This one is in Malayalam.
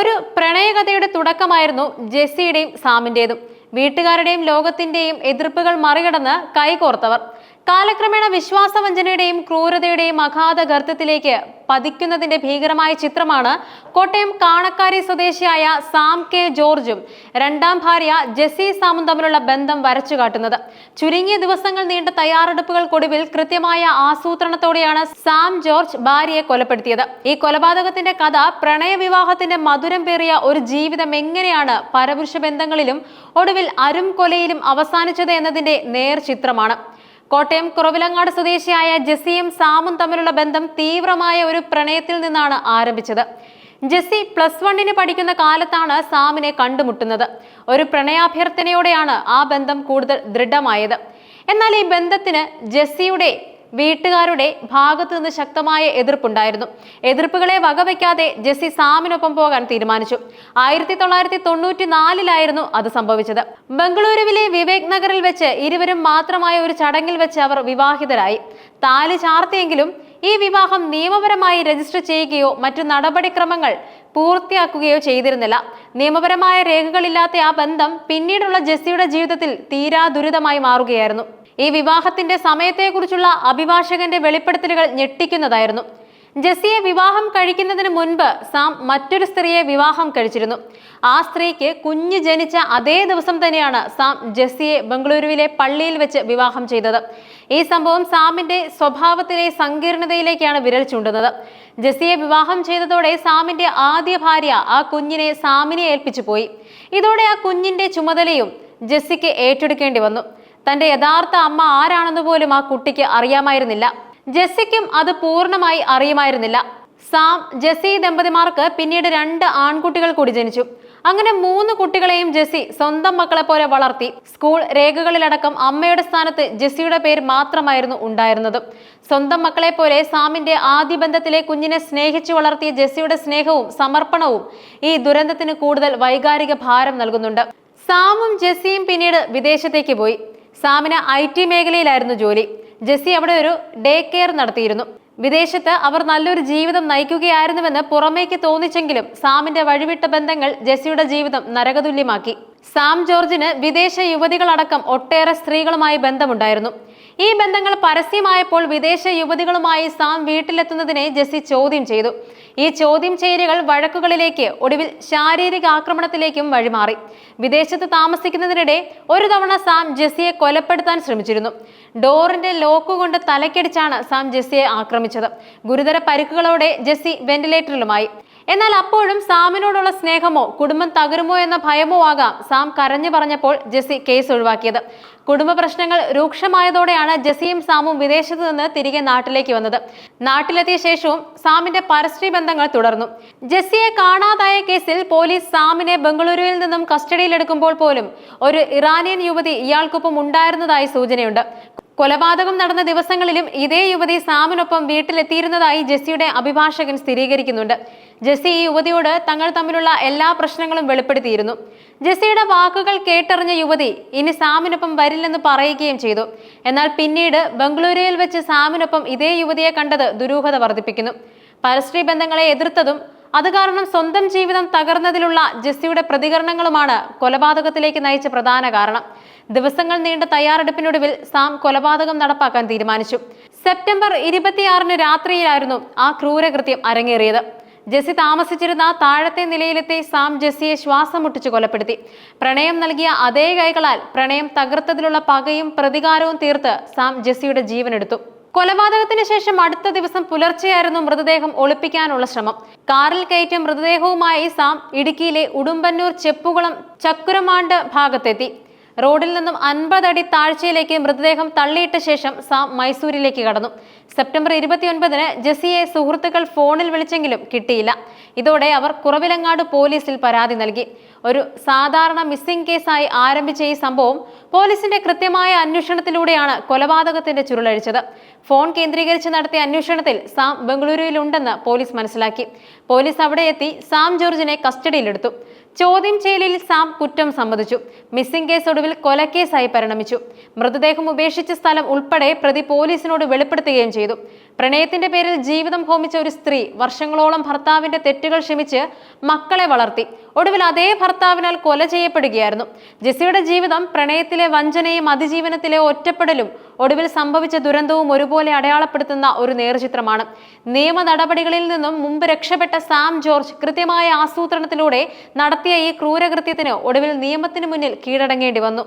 ഒരു പ്രണയകഥയുടെ തുടക്കമായിരുന്നു ജെസ്സിയുടെയും സാമിന്റെതും വീട്ടുകാരുടെയും ലോകത്തിന്റെയും എതിർപ്പുകൾ മറികടന്ന് കൈകോർത്തവർ. കാലക്രമേണ വിശ്വാസവഞ്ചനയുടെയും ക്രൂരതയുടെയും അഗാധ ഗർത്തത്തിലേക്ക് പതിക്കുന്നതിന്റെ ഭീകരമായ ചിത്രമാണ് കോട്ടയം കാണക്കാരി സ്വദേശിയായ സാം കെ ജോർജും രണ്ടാം ഭാര്യ ജെസി സാമും തമ്മിലുള്ള ബന്ധം വരച്ചു കാട്ടുന്നത്. ചുരുങ്ങിയ ദിവസങ്ങൾ നീണ്ട തയ്യാറെടുപ്പുകൾക്കൊടുവിൽ കൃത്യമായ ആസൂത്രണത്തോടെയാണ് സാം ജോർജ് ഭാര്യയെ കൊലപ്പെടുത്തിയത്. ഈ കൊലപാതകത്തിന്റെ കഥ പ്രണയവിവാഹത്തിന്റെ മധുരം പേറിയ ഒരു ജീവിതം എങ്ങനെയാണ് പരപുരുഷ ബന്ധങ്ങളിലും ഒടുവിൽ അരും കൊലയിലും അവസാനിച്ചത് എന്നതിന്റെ നേർചിത്രമാണ് കോട്ടയം കുറവിലങ്ങാട് സ്വദേശിയായ ജെസ്സിയും സാമും തമ്മിലുള്ള ബന്ധം തീവ്രമായ ഒരു പ്രണയത്തിൽ നിന്നാണ് ആരംഭിച്ചത്. ജെസ്സി പ്ലസ് വണ്ണിന് പഠിക്കുന്ന കാലത്താണ് സാമിനെ കണ്ടുമുട്ടുന്നത്. ഒരു പ്രണയാഭ്യർത്ഥനയോടെയാണ് ആ ബന്ധം കൂടുതൽ ദൃഢമായത്. എന്നാൽ ഈ ബന്ധത്തിന് ജെസ്സിയുടെ വീട്ടുകാരുടെ ഭാഗത്തു നിന്ന് ശക്തമായ എതിർപ്പുണ്ടായിരുന്നു. എതിർപ്പുകളെ വകവയ്ക്കാതെ ജെസ്സി സാമിനൊപ്പം പോകാൻ തീരുമാനിച്ചു. ആയിരത്തി തൊള്ളായിരത്തി തൊണ്ണൂറ്റി നാലിലായിരുന്നു അത് സംഭവിച്ചത്. ബംഗളൂരുവിലെ വിവേക് നഗറിൽ വെച്ച് ഇരുവരും മാത്രമായ ഒരു ചടങ്ങിൽ വെച്ച് അവർ വിവാഹിതരായി. താലി ചാർത്തിയെങ്കിലും ഈ വിവാഹം നിയമപരമായി രജിസ്റ്റർ ചെയ്യുകയോ മറ്റു നടപടിക്രമങ്ങൾ പൂർത്തിയാക്കുകയോ ചെയ്തിരുന്നില്ല. നിയമപരമായ രേഖകളില്ലാത്ത ആ ബന്ധം പിന്നീടുള്ള ജെസ്സിയുടെ ജീവിതത്തിൽ തീരാ ദുരിതമായി മാറുകയായിരുന്നു. ഈ വിവാഹത്തിന്റെ സമയത്തെക്കുറിച്ചുള്ള അഭിഭാഷകന്റെ വെളിപ്പെടുത്തലുകൾ ഞെട്ടിക്കുന്നതായിരുന്നു. ജെസ്സിയെ വിവാഹം കഴിക്കുന്നതിന് മുൻപ് സാം മറ്റൊരു സ്ത്രീയെ വിവാഹം കഴിച്ചിരുന്നു. ആ സ്ത്രീക്ക് കുഞ്ഞ് ജനിച്ച അതേ ദിവസം തന്നെയാണ് സാം ജെസ്സിയെ ബംഗളൂരുവിലെ പള്ളിയിൽ വെച്ച് വിവാഹം ചെയ്തത്. ഈ സംഭവം സാമിന്റെ സ്വഭാവത്തിലെ സങ്കീർണതയിലേക്കാണ് വിരൽ ചൂണ്ടുന്നത്. ജെസ്സിയെ വിവാഹം ചെയ്തതോടെ സാമിന്റെ ആദ്യ ഭാര്യ ആ കുഞ്ഞിനെ സാമിനെ ഏൽപ്പിച്ചു പോയി. ഇതോടെ ആ കുഞ്ഞിന്റെ ചുമതലയും ജെസ്സിക്ക് ഏറ്റെടുക്കേണ്ടി വന്നു. തന്റെ യഥാർത്ഥ അമ്മ ആരാണെന്ന് പോലും ആ കുട്ടിക്ക് അറിയാമായിരുന്നില്ല. ജെസ്സിക്കും അത് പൂർണമായി അറിയുമായിരുന്നില്ല. സാം ജെസ്സി ദമ്പതിമാർക്ക് പിന്നീട് രണ്ട് ആൺകുട്ടികൾ കൂടി ജനിച്ചു. അങ്ങനെ മൂന്ന് കുട്ടികളെയും ജെസ്സി സ്വന്തം മക്കളെ പോലെ വളർത്തി. സ്കൂൾ രേഖകളിലടക്കം അമ്മയുടെ സ്ഥാനത്ത് ജെസ്സിയുടെ പേര് മാത്രമായിരുന്നു ഉണ്ടായിരുന്നത്. സ്വന്തം മക്കളെ പോലെ സാമിന്റെ ആദ്യ ബന്ധത്തിലെ കുഞ്ഞിനെ സ്നേഹിച്ചു വളർത്തിയ ജെസ്സിയുടെ സ്നേഹവും സമർപ്പണവും ഈ ദുരന്തത്തിന് കൂടുതൽ വൈകാരിക ഭാരം നൽകുന്നുണ്ട്. സാമും ജെസ്സിയും പിന്നീട് വിദേശത്തേക്ക് പോയി. സാമിന് ഐ ടി മേഖലയിലായിരുന്നു ജോലി. ജെസ്സി അവിടെ ഒരു ഡേ കെയർ നടത്തിയിരുന്നു. വിദേശത്ത് അവർ നല്ലൊരു ജീവിതം നയിക്കുകയായിരുന്നുവെന്ന് പുറമേക്ക് തോന്നിച്ചെങ്കിലും സാമിന്റെ വഴിവിട്ട ബന്ധങ്ങൾ ജെസ്സിയുടെ ജീവിതം നരകതുല്യമാക്കി. സാം ജോർജിന് വിദേശ യുവതികളടക്കം ഒട്ടേറെ സ്ത്രീകളുമായി ബന്ധമുണ്ടായിരുന്നു. ഈ ബന്ധങ്ങൾ പരസ്യമായപ്പോൾ വിദേശ യുവതികളുമായി സാം വീട്ടിലെത്തുന്നതിനെ ജെസ്സി ചോദ്യം ചെയ്തു. ഈ ചോദ്യം ചെയ്യലുകൾ വഴക്കുകളിലേക്ക് ഒടുവിൽ ശാരീരിക ആക്രമണത്തിലേക്കും വഴിമാറി. വിദേശത്ത് താമസിക്കുന്നതിനിടെ ഒരു തവണ സാം ജെസ്സിയെ കൊലപ്പെടുത്താൻ ശ്രമിച്ചിരുന്നു. ഡോറിന്റെ ലോക്ക് കൊണ്ട് തലക്കടിച്ചാണ് സാം ജെസ്സിയെ ആക്രമിച്ചത്. ഗുരുതര പരിക്കുകളോടെ ജെസ്സി വെന്റിലേറ്ററിലുമായി. എന്നാൽ അപ്പോഴും സാമിനോടുള്ള സ്നേഹമോ കുടുംബം തകരുമോ എന്ന ഭയമോ ആകാം സാം കരഞ്ഞു പറഞ്ഞപ്പോൾ ജെസ്സി കേസ് ഒഴിവാക്കിയത്. കുടുംബ പ്രശ്നങ്ങൾ രൂക്ഷമായതോടെയാണ് ജെസ്സിയും സാമും വിദേശത്ത് നിന്ന് തിരികെ നാട്ടിലേക്ക് വന്നത്. നാട്ടിലെത്തിയ ശേഷവും സാമിന്റെ പരസ്ത്രീ ബന്ധങ്ങൾ തുടർന്നു. ജെസ്സിയെ കാണാതായ കേസിൽ പോലീസ് സാമിനെ ബംഗളൂരുവിൽ നിന്നും കസ്റ്റഡിയിലെടുക്കുമ്പോൾ പോലും ഒരു ഇറാനിയൻ യുവതി ഇയാൾക്കൊപ്പം ഉണ്ടായിരുന്നതായി സൂചനയുണ്ട്. കൊലപാതകം നടന്ന ദിവസങ്ങളിലും ഇതേ യുവതി സാമിനൊപ്പം വീട്ടിലെത്തിയിരുന്നതായി ജെസ്സിയുടെ അഭിഭാഷകൻ സ്ഥിരീകരിക്കുന്നുണ്ട്. ജെസ്സി ഈ യുവതിയോട് തങ്ങൾ തമ്മിലുള്ള എല്ലാ പ്രശ്നങ്ങളും വെളിപ്പെടുത്തിയിരുന്നു. ജെസ്സിയുടെ വാക്കുകൾ കേട്ടറിഞ്ഞ യുവതി ഇനി സാമിനൊപ്പം വരില്ലെന്ന് പറയുകയും ചെയ്തു. എന്നാൽ പിന്നീട് ബംഗളൂരുവിൽ വെച്ച് സാമിനൊപ്പം ഇതേ യുവതിയെ കണ്ടത് ദുരൂഹത വർദ്ധിപ്പിക്കുന്നു. പരസ്ത്രീ ബന്ധങ്ങളെ എതിർത്തതും അത് കാരണം സ്വന്തം ജീവിതം തകർന്നതിലുള്ള ജെസ്സിയുടെ പ്രതികരണങ്ങളുമാണ് കൊലപാതകത്തിലേക്ക് നയിച്ച പ്രധാന കാരണം. ദിവസങ്ങൾ നീണ്ട തയ്യാറെടുപ്പിനൊടുവിൽ സാം കൊലപാതകം നടപ്പാക്കാൻ തീരുമാനിച്ചു. സെപ്റ്റംബർ ഇരുപത്തിയാറിന് രാത്രിയിലായിരുന്നു ആ ക്രൂരകൃത്യം അരങ്ങേറിയത്. ജെസ്സി താമസിച്ചിരുന്ന താഴത്തെ നിലയിലെത്തി സാം ജെസ്സിയെ ശ്വാസം മുട്ടിച്ച് കൊലപ്പെടുത്തി. പ്രണയം നൽകിയ അതേ കൈകളാൽ പ്രണയം തകർത്തതിലുള്ള പകയും പ്രതികാരവും തീർത്ത് സാം ജെസ്സിയുടെ ജീവനെടുത്തു. കൊലപാതകത്തിന് ശേഷം അടുത്ത ദിവസം പുലർച്ചെയായിരുന്നു മൃതദേഹം ഒളിപ്പിക്കാനുള്ള ശ്രമം. കാറിൽ കയറ്റിയ മൃതദേഹവുമായി സാം ഇടുക്കിയിലെ ഉടുമ്പന്നൂർ ചെപ്പുകുളം ചക്കുരമാണ്ട് ഭാഗത്തെത്തി. റോഡിൽ നിന്നും അൻപതടി താഴ്ചയിലേക്ക് മൃതദേഹം തള്ളിയിട്ട ശേഷം സാം മൈസൂരിലേക്ക് കടന്നു. സെപ്റ്റംബർ ഇരുപത്തിയൊൻപതിന് ജസിയെ സുഹൃത്തുക്കൾ ഫോണിൽ വിളിച്ചെങ്കിലും കിട്ടിയില്ല. ഇതോടെ അവർ കുറവിലങ്ങാട് പോലീസിൽ പരാതി നൽകി. ഒരു സാധാരണ മിസ്സിംഗ് കേസായി ആരംഭിച്ച ഈ സംഭവം പോലീസിന്റെ കൃത്യമായ അന്വേഷണത്തിലൂടെയാണ് കൊലപാതകത്തിന്റെ ചുരുളഴിച്ചത്. ഫോൺ കേന്ദ്രീകരിച്ച് നടത്തിയ അന്വേഷണത്തിൽ സാം ബംഗളൂരുവിലുണ്ടെന്ന് പോലീസ് മനസ്സിലാക്കി. പോലീസ് അവിടെ എത്തി സാം ജോർജിനെ കസ്റ്റഡിയിലെടുത്തു. ചോദ്യം ചെയ്യലിൽ സാം കുറ്റം സമ്മതിച്ചു. മിസ്സിംഗ് കേസ് ഒടുവിൽ കൊലക്കേസായി പരിണമിച്ചു. മൃതദേഹം ഉപേക്ഷിച്ച സ്ഥലം ഉൾപ്പെടെ പ്രതി പോലീസിനോട് വെളിപ്പെടുത്തുകയും ചെയ്തു. പ്രണയത്തിന്റെ പേരിൽ ജീവിതം ഹോമിച്ച ഒരു സ്ത്രീ വർഷങ്ങളോളം ഭർത്താവിന്റെ തെറ്റുകൾ ക്ഷമിച്ച് മക്കളെ വളർത്തി. ഒടുവിൽ അതേ ഭർത്താവിനാൽ കൊല ചെയ്യപ്പെടുകയായിരുന്നു. ജെസ്സിയുടെ ജീവിതം പ്രണയത്തിലെ വഞ്ചനയും അതിജീവനത്തിലെ ഒറ്റപ്പെടലും ഒടുവിൽ സംഭവിച്ച ദുരന്തവും ഒരുപോലെ അടയാളപ്പെടുത്തുന്ന ഒരു നേർചിത്രമാണ്. നിയമ നടപടികളിൽ നിന്നും മുമ്പ് രക്ഷപ്പെട്ട സാം ജോർജ് കൃത്യമായ ആസൂത്രണത്തിലൂടെ നടത്തിയ ഈ ക്രൂരകൃത്യത്തിന് ഒടുവിൽ നിയമത്തിന് മുന്നിൽ കീഴടങ്ങേണ്ടി വന്നു.